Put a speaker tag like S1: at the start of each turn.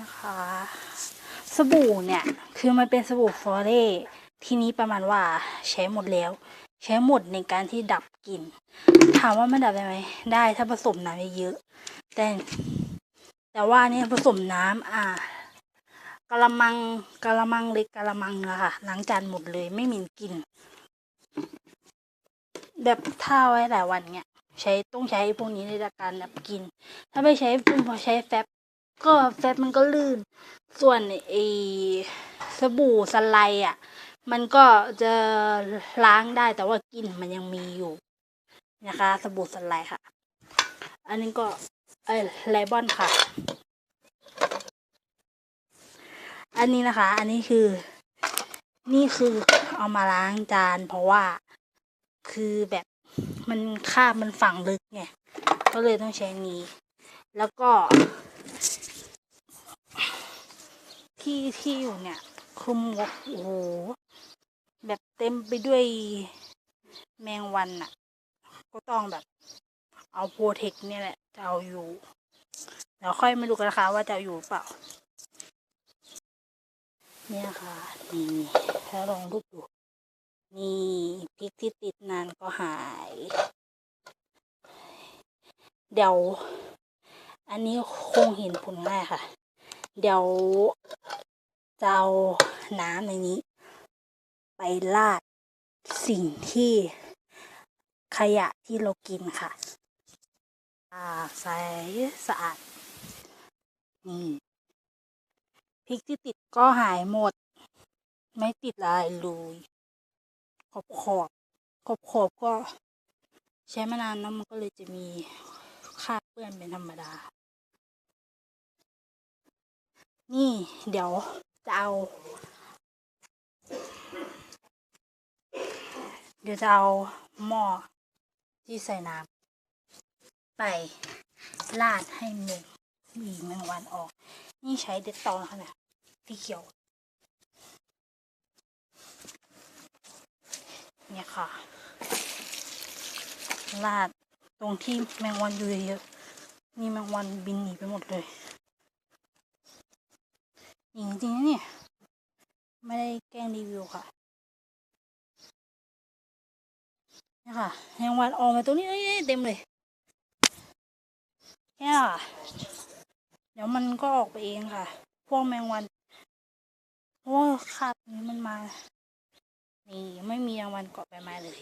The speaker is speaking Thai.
S1: นะคะสบู่เนี่ยคือมันเป็นสบู่ฟอเร่ทีนี้ประมาณว่าใช้หมดแล้ว ใช้หมดในการที่ดับกลิ่นถามว่ามันดับได้ไหมได้ถ้าผสมน้ำเยอะๆแต่แต่ว่านี่ผสมน้ำอ่ากะละมังกะละมังเล็กกะละมังอะค่ะล้างจานหมดเลยไม่มีกลิ่นแบบถ้าไว้หลายวันเนี่ยใช้ต้องใช้พวกนี้ในการดับกลิ่นถ้าไม่ใช้พอใช้แฟบ ก็แฟบมันก็ลื่น ส่วนไอสบู่สไลด์อะ มันก็จะล้างได้แต่ว่ากลิ่นมันยังมีอยู่นะคะ สบู่สไลด์ค่ะ อันนี้ก็ไอไลบอนค่ะ อันนี้นะคะ อันนี้คือ นี่คือเอามาล้างจานเพราะว่าคือแบบมันคาบมันฝังลึกไงก็เลยต้องใช้นี้ แล้วก็ ที่ที่อยู่เนี่ยคือหมวกโอ้โหแบบเต็มไปด้วยแมงวันอะก็ต้องแบบ เอาโปรเทคเนี่ยแหละ จะเอาอยู่ เดี๋ยวค่อยม่รู้กันนะคะว่าจะอาอยู่เปล่า เนี่ยค่ะ นี่ถ้าลองรูปดูนี่พริกที่ติดนานก็หาย เดี๋ยว อันนี้คงเห็นผลง่ายค่ะ เดี๋ยวจะเอาน้ำในนี้ ไปราดสิ่งที่ขยะที่เรากินค่ะ อ่าใสสะอาด นี่พริกที่ติดก็หายหมด ไม่ติดอะไรเลยขอบขอบขอบขอบก็ใช้มานานแล้วมันก็เลยจะมีคราบเปื้อนเป็นธรรมดา นี่เดี๋ยวจะเอา เดี๋ยวจะเอาหม้อที่ใส่น้ำไปราดให้แมงมีแมงวันออก นี่ใช้เด็ดตองค่ะเนี่ยที่เขียว เนี่ยค่ะราดตรงที่แมงวันอยู่เยอะๆนี่แมงวันบินหนีไปหมดเลย จริงๆนะเนี่ย ไม่ได้แกล้งรีวิวค่ะเนี่ยค่ะแมงวันออกมาตรงนี้เอ้ยเต็มเลยเนี่ยค่ะเดี๋ยวมันก็ออกไปเองค่ะ พวกแมงวันเพราะว่าคาบนี้มันมา นี่ไม่มีแมงวันเกาะใบไม้เลย